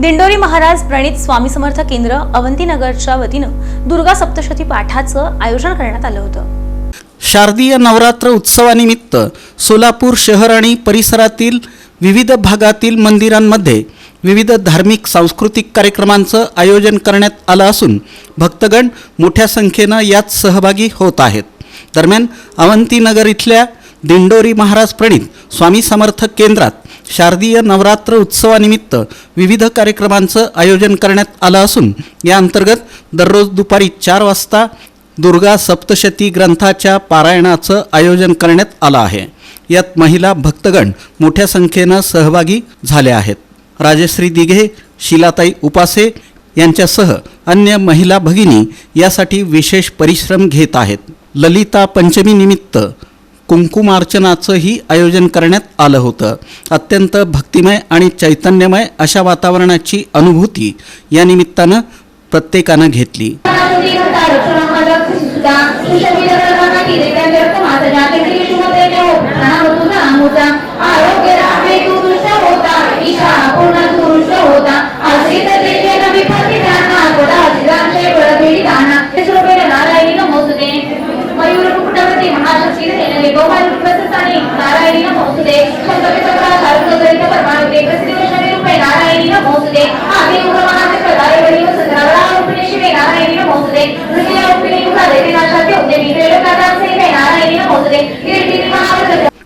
दिंडोरी महाराज प्रणित स्वामी समर्थ केंद्र अवंतीनगरच्या वतीनं दुर्गा सप्तशती पाठाचं आयोजन करण्यात आलं होतं. शारदीय नवरात्र उत्सवानिमित्त सोलापूर शहर आणि परिसरातील विविध भागातील मंदिरांमध्ये विविध धार्मिक सांस्कृतिक कार्यक्रमांचं आयोजन करण्यात आलं असून भक्तगण मोठ्या संख्येनं यात सहभागी होत आहेत. दरम्यान अवंतीनगर इथल्या दिंडोरी महाराज प्रणित स्वामी समर्थ केंद्रात शारदीय नवरात्र उत्सवानिमित्त विविध कार्यक्रमांचं आयोजन करण्यात आलं असून या अंतर्गत दररोज दुपारी चार वाजता दुर्गा सप्तशती ग्रंथाच्या पारायणाचं आयोजन करण्यात आलं आहे. यात महिला भक्तगण मोठ्या संख्येनं सहभागी झाले आहेत. राजश्री दिघे शिलाताई उपासे यांच्यासह अन्य महिला भगिनी यासाठी विशेष परिश्रम घेत आहेत. ललिता पंचमीनिमित्त कुंकुमार्चनाचंही आयोजन करण्यात आलं होतं. अत्यंत भक्तिमय आणि चैतन्यमय अशा वातावरणाची अनुभूती या निमित्तानं प्रत्येकानं घेतली.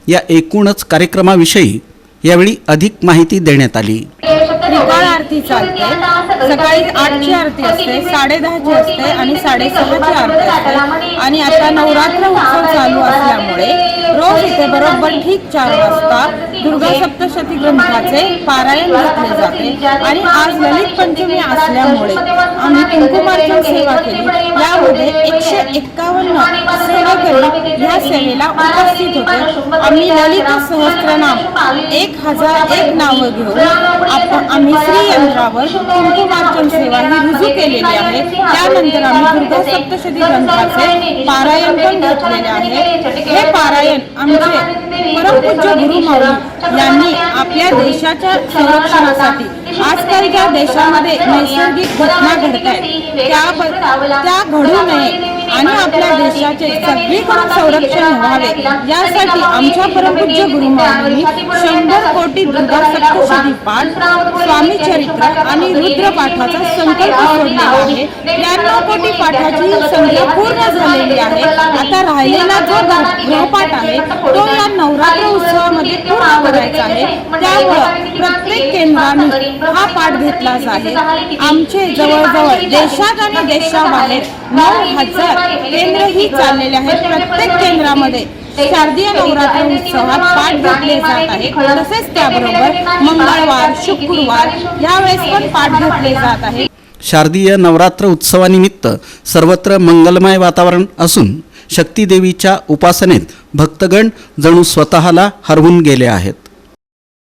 या एकूणच कार्यक्रमाविषयी यावेळी अधिक माहिती देण्यात आली. त्रिकाळ आरती चालते. सकाळी आठची आरती असते साडेदहाची असते आणि साडेसहाची आरती असते. आणि आता नवरात्र उत्सव चालू असल्यामुळे रोज इथे बरोबर ठीक चार वाजता दुर्गा सप्तशती ग्रंथाचे पारायण घेतले जाते. आणि आज ललित पंचमी असल्यामुळे आम्ही कुंकुमार्चन सेवा केली यामध्ये एकशे एक्कावन्न सेवेकरी या सेवेला उपस्थित होते. आम्ही ललित सहस्त्रनाम एक हजार एक नावं घेऊन आपण आम्ही श्रीयंत्रावर कुंकुमार्चन सेवा ही रुजू केलेली आहे. त्यानंतर आम्ही दुर्गा सप्तशती ग्रंथाचे पारायण पण घेतलेले आहे. हे पारायण आमचे परमपूज्य गुरु माऊली यांनी आपल्या देशाच्या संरक्षणासाठी आजकाल ज्या देशामध्ये नैसर्गिक घटना घडत आहेत त्या त्या घडू नये आणि आपल्या देशाचे सगळीकडून संरक्षण व्हावे यासाठी आमच्या परमपूज्य गुरुमाऊलींनी शंभर कोटी दुर्गा पाठ स्वामी चरित्र आणि रुद्र पाठाचा संकल्प सोडलेला आहे. त्र्याण्णव कोटी पाठाची संख्या पूर्ण झालेली आहे. आता राहिलेला जो गृहपाठ आहे तो या नवरात्र उत्सवामध्ये पूर्ण करायचा आहे. त्यामुळं प्रत्येक केंद्राने हा पाठ घेतलाच आहे. आमचे जवळजवळ देशात आणि देशाबाहेर नऊ हजार केंद्र ही चाललेले आहेत. प्रत्येक केंद्रामध्ये शारदीय नवरात्र उत्सवात पाठ घेतले जात आहे तसेच त्याबरोबर मंगळवार शुक्रवार यावेळेस पण पाठ घेतले जात आहे शारदीय नवरात्र उत्सवानिमित्त सर्वत्र मंगलमय वातावरण असून शक्तीदेवीच्या उपासनेत भक्तगण जणू स्वतःला हरवून गेले आहेत.